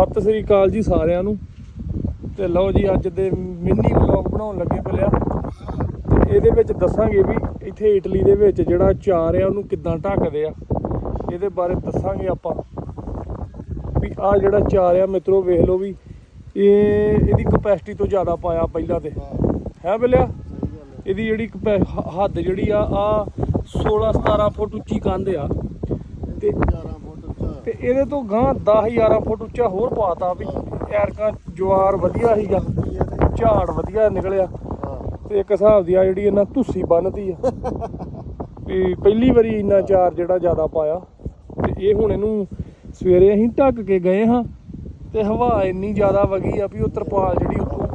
ਸਤਿ ਸ੍ਰੀ ਅਕਾਲ ਜੀ ਸਾਰਿਆਂ ਨੂੰ। ਤੇ ਲਓ ਜੀ, ਅੱਜ ਦੇ ਮਿੰਨੀ ਵਲੌਗ ਬਣਾਉਣ ਲੱਗੇ ਪਲਿਆ। ਤੇ ਇਹਦੇ ਵਿੱਚ ਦੱਸਾਂਗੇ ਵੀ ਇੱਥੇ ਇਟਲੀ ਦੇ ਵਿੱਚ ਜਿਹੜਾ ਚਾਰ ਆ, ਉਹਨੂੰ ਕਿੱਦਾਂ ਢੱਕਦੇ ਆ। ਇਹਦੇ ਬਾਰੇ ਦੱਸਾਂਗੇ ਆਪਾਂ। ਵੀ ਆ ਜਿਹੜਾ ਚਾਰ ਆ, ਮਿੱਤਰੋ, ਵੇਖ ਲਓ ਵੀ, ਇਹ ਇਹਦੀ ਕਪੈਸਿਟੀ ਤੋਂ ਜ਼ਿਆਦਾ ਪਾਇਆ ਪਹਿਲਾਂ ਤੇ। ਹੈ ਬਿਲਿਆ ਇਹਦੀ ਜਿਹੜੀ ਕਪੈ- ਹੱਦ ਜਿਹੜੀ ਆ ਆ 16 17 ਫੁੱਟ ਉੱਚੀ ਕੰਧ ਆ। ਤੇ ਤੇ ਇਹਦੇ ਤੋਂ ਗਾਂ 10 11 ਫੁੱਟ ਉੱਚਾ ਹੋਰ ਪਾਤਾ ਵੀ ਐਰਕਾਂ ਜਵਾਰ ਵਧੀਆ ਸੀਗਾ, ਝਾੜ ਵਧੀਆ ਨਿਕਲਿਆ। ਤੇ ਇੱਕ ਹਿਸਾਬ ਦੀ ਆ ਜਿਹੜੀ ਇਹਨਾਂ ਧੁੱਸੀ ਬੰਨਦੀ ਆ। ਵੀ ਪਹਿਲੀ ਵਾਰੀ ਇੰਨਾ ਚਾਰ ਜਿਹੜਾ ਜ਼ਿਆਦਾ ਪਾਇਆ। ਤੇ ਇਹ ਹੁਣ ਇਹਨੂੰ ਸਵੇਰੇ ਅਸੀਂ ਢੱਕ ਕੇ ਗਏ ਹਾਂ ਤੇ ਹਵਾ ਇੰਨੀ ਜ਼ਿਆਦਾ ਵਗੀ ਆ ਵੀ ਉਹ ਤਰਪਾਲ ਜਿਹੜੀ ਉੱਤੋਂ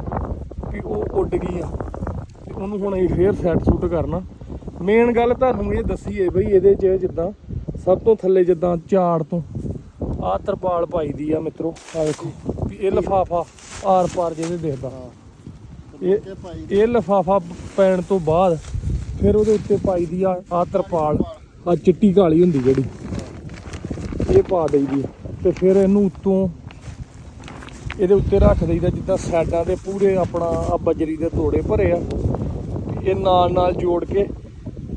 ਵੀ ਉਹ ਉੱਡ ਗਈ ਆ। ਤੇ ਉਹਨੂੰ ਹੁਣ ਅਸੀਂ ਫੇਰ ਸੈੱਟ ਸੂਟ ਕਰਨਾ। ਮੇਨ ਗੱਲ ਤੁਹਾਨੂੰ ਇਹ ਦੱਸੀ ਦੱਸੀਏ ਬਈ ਇਹਦੇ 'ਚ ਜਿੱਦਾਂ ਸਭ ਤੋਂ ਥੱਲੇ ਜਿੱਦਾਂ ਝਾੜ ਤੋਂ ਆਹ ਤਰਪਾਲ ਪਾਈ ਦੀ ਆ ਮਿੱਤਰੋ। ਆ ਵੇਖੋ ਵੀ ਇਹ ਲਫਾਫਾ ਆਰ ਪਾਰ ਜਿਹਦੇ ਦੇਖਦਾ ਇਹ ਇਹ ਲਫਾਫਾ ਪੈਣ ਤੋਂ ਬਾਅਦ ਫਿਰ ਉਹਦੇ ਉੱਤੇ ਪਾਈ ਦੀ ਆ ਆ ਤਰਪਾਲ ਆ ਚਿੱਟੀ ਕਾਲੀ ਹੁੰਦੀ ਜਿਹੜੀ। ਇਹ ਪਾ ਦਈਦੀ ਆ। ਤੇ ਫਿਰ ਇਹਨੂੰ ਉੱਤੋਂ ਇਹਦੇ ਉੱਤੇ ਰੱਖ ਦਈਦਾ ਜਿੱਦਾਂ ਸਾਈਡਾਂ ਦੇ ਪੂਰੇ ਆਪਣਾ ਆ ਬਜਰੀ ਦੇ ਤੋੜੇ ਭਰੇ ਆ। ਇਹ ਨਾਲ ਨਾਲ ਜੋੜ ਕੇ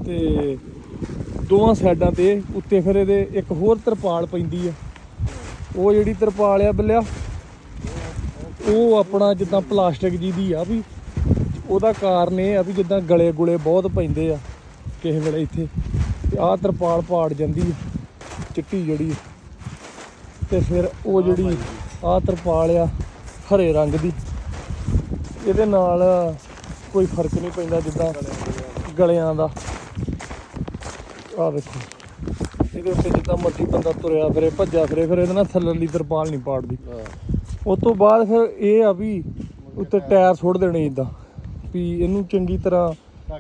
ਤੇ ਦੋਵਾਂ ਸਾਈਡਾਂ ਤੇ ਉੱਤੇ ਫਿਰ ਇਹਦੇ ਇੱਕ ਹੋਰ ਤਰਪਾਲ ਪੈਂਦੀ ਆ। ਉਹ ਜਿਹੜੀ ਤਰਪਾਲ ਆ ਬੱਲਿਆ ਉਹ ਆਪਣਾ ਜਿੱਦਾਂ ਪਲਾਸਟਿਕ ਜੀ ਦੀ ਆ ਵੀ ਉਹਦਾ ਕਾਰਨ ਇਹ ਆ ਵੀ ਜਿੱਦਾਂ ਗਲੇ ਗੁਲੇ ਬਹੁਤ ਪੈਂਦੇ ਆ ਕਿਸੇ ਵੇਲੇ ਇੱਥੇ ਤੇ ਆਹ ਤਰਪਾਲ ਪਾੜ ਜਾਂਦੀ ਆ ਚਿੱਟੀ ਜਿਹੜੀ ਤੇ ਫਿਰ ਉਹ ਜਿਹੜੀ ਆਹ ਤਰਪਾਲ ਆ ਹਰੇ ਰੰਗ ਦੀ। ਇਹਦੇ ਨਾਲ ਕੋਈ ਫ਼ਰਕ ਨਹੀਂ ਪੈਂਦਾ ਜਿੱਦਾਂ ਗਲਿਆਂ ਦਾ। ਆਹ ਵੇਖੋ। ਇਹਦੇ ਉੱਤੇ ਜਿੱਦਾਂ ਮਰਜ਼ੀ ਬੰਦਾ ਤੁਰਿਆ ਫਿਰੇ ਭੱਜਾ ਫਿਰੇ ਫਿਰ ਇਹਦੇ ਨਾਲ ਥੱਲੇਲੀ ਤਰਪਾਲ ਨਹੀਂ ਪਾੜਦੀ। ਉਸ ਤੋਂ ਬਾਅਦ ਫਿਰ ਇਹ ਆ ਵੀ ਉੱਤੇ ਟਾਇਰ ਸੁੱਟ ਦੇਣੇ ਇਦਾਂ ਵੀ ਇਹਨੂੰ ਚੰਗੀ ਤਰ੍ਹਾਂ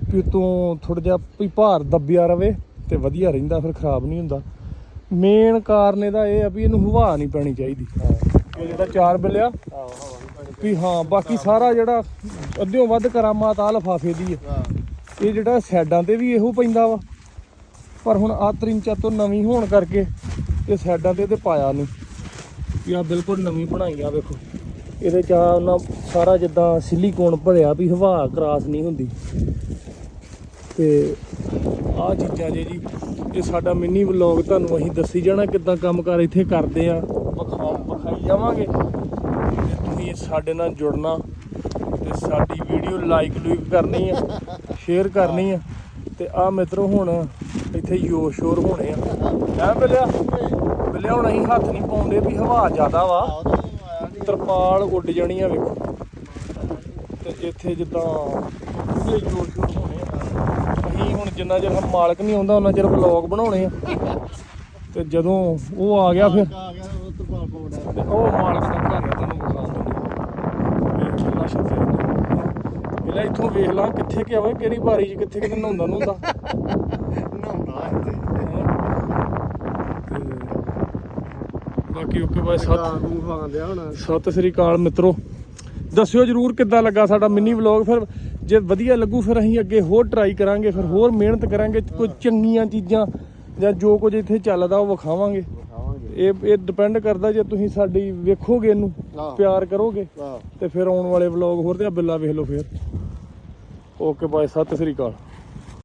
ਵੀ ਉਤੋਂ ਥੋੜਾ ਜਿਹਾ ਵੀ ਭਾਰ ਦੱਬਿਆ ਰਵੇ ਤੇ ਵਧੀਆ ਰਹਿੰਦਾ ਫਿਰ ਖਰਾਬ ਨਹੀਂ ਹੁੰਦਾ। ਮੇਨ ਕਾਰਨ ਇਹਦਾ ਇਹ ਆ ਵੀ ਇਹਨੂੰ ਹਵਾ ਨਹੀਂ ਪੈਣੀ ਚਾਹੀਦੀ। ਇਹ ਜਿਹੜਾ ਚਾਰ ਬਿਲਿਆ ਵੀ ਹਾਂ ਬਾਕੀ ਸਾਰਾ ਜਿਹੜਾ ਅੱਧਿਓਂ ਵੱਧ ਕਰਾਮਾਤ ਆ ਲਫਾਫੇ ਦੀ ਹੈ। ਇਹ ਜਿਹੜਾ ਸਾਈਡਾਂ ਤੇ ਵੀ ਇਹੋ ਪੈਂਦਾ ਵਾ। ਪਰ ਹੁਣ ਆ ਤਰਿੰਚਾ ਤੋਂ ਨਵੀਂ ਹੋਣ ਕਰਕੇ ਇਹ ਸਾਈਡਾਂ ਤੇ ਤੇ ਪਾਇਆ ਨਹੀਂ ਵੀ ਆ ਬਿਲਕੁਲ ਨਵੀਂ ਬਣਾਈ ਆ, ਵੇਖੋ। ਇਹਦੇ ਚ ਆ ਉਹਨਾਂ ਸਾਰਾ ਜਿੱਦਾਂ ਸਿਲੀਕੋਨ ਭਰਿਆ ਵੀ ਹਵਾ ਕਰਾਸ ਨਹੀਂ ਹੁੰਦੀ। ਤੇ ਆ ਚੀਜ਼ਾਂ ਜੇ ਜੀ, ਇਹ ਸਾਡਾ ਮਿੰਨੀ ਵਲੌਗ ਤੁਹਾਨੂੰ ਅਸੀਂ ਦੱਸੀ ਜਾਣਾ ਕਿੱਦਾਂ ਕੰਮ ਕਰ ਇੱਥੇ ਕਰਦੇ ਆ। ਵਿਖਾ ਵਿਖਾਈ ਜਾਵਾਂਗੇ। ਤੇ ਤੁਸੀਂ ਸਾਡੇ ਨਾਲ ਜੁੜਨਾ ਤੇ ਸਾਡੀ ਵੀਡੀਓ ਲਾਈਕ ਲੂਈਕ ਕਰਨੀ ਆ ਸ਼ੇਅਰ ਕਰਨੀ ਆ। ਤੇ ਆ ਮਿੱਤਰੋ ਹੁਣ ਇੱਥੇ ਯੋ ਸ਼ੋਰ ਹੋਣੇ ਆ। ਐ ਬਿਲਿਆ? ਬਿਲਿਆ ਹੁਣ ਅਸੀਂ ਹੱਥ ਨਹੀਂ ਪਾਉਂਦੇ ਵੀ ਹਵਾ ਜ਼ਿਆਦਾ ਵਾ। ਤਰਪਾਲ ਉੱਡ ਜਾਣੀ ਆ ਵੇਖੋ। ਤੇ ਇੱਥੇ ਜਿੱਦਾਂ ਪੂਰੇ ਜੋਰ ਸ਼ੋਰ ਹੋਣੇ ਆ। ਅਸੀਂ ਹੁਣ ਜਿੰਨਾ ਚਿਰ ਮਾਲਕ ਨਹੀਂ ਆਉਂਦਾ ਉਹਨਾਂ ਚਿਰ ਵਲੌਗ ਬਣਾਉਣੇ ਆ। ਤੇ ਜਦੋਂ ਉਹ ਆ ਗਿਆ ਫਿਰ ਉਹ ਮਾਲਕ ਦਾ ਘਰ ਤੁਹਾਨੂੰ ਵਿਖਾ ਦਿੰਦੇ ਵੇਖ ਕਿੰਨਾ ਸ਼ਫੇ ਪਹਿਲਾਂ ਇੱਥੋਂ ਵੇਖ ਲਾਂ ਕਿੱਥੇ ਕਿ ਆਵੇ ਕਿਹੜੀ ਬਾਰੀ 'ਚ ਕਿੱਥੇ ਕਿਤੇ ਨਹਾਉਂਦਾ ਨਹਾਉਂਦਾ। ਤੇ ਬਾਕੀ ਓਕੇ ਬਾਏ ਸੱਤ ਸਤਿ ਸ੍ਰੀ ਅਕਾਲ ਮਿੱਤਰੋ। ਦੱਸਿਓ ਜਰੂਰ ਕਿੱਦਾਂ ਲੱਗਾ ਸਾਡਾ ਮਿੰਨੀ ਵਲੌਗ। ਫਿਰ ਜੇ ਵਧੀਆ ਲੱਗੂ ਫਿਰ ਅਸੀਂ ਅੱਗੇ ਹੋਰ ਟਰਾਈ ਕਰਾਂਗੇ ਫਿਰ ਹੋਰ ਮਿਹਨਤ ਕਰਾਂਗੇ ਕੋਈ ਚੰਗੀਆਂ ਚੀਜ਼ਾਂ ਜਾਂ ਜੋ ਕੁਝ ਇੱਥੇ ਚੱਲਦਾ ਉਹ ਵਿਖਾਵਾਂਗੇ। ਇਹ ਇਹ ਡਿਪੈਂਡ ਕਰਦਾ ਜੇ ਤੁਸੀਂ ਸਾਡੀ ਵੇਖੋਗੇ ਇਹਨੂੰ। ਪਿਆਰ ਕਰੋਗੇ। ਤੇ ਫਿਰ ਆਉਣ ਵਾਲੇ ਵਲੌਗ ਹੋਰ ਤੇ ਆ ਬਿੱਲਾ ਵੇਖ ਲਓ ਫਿਰ। ਓਕੇ ਬਾਏ ਸਤਿ ਸ੍ਰੀ ਅਕਾਲ।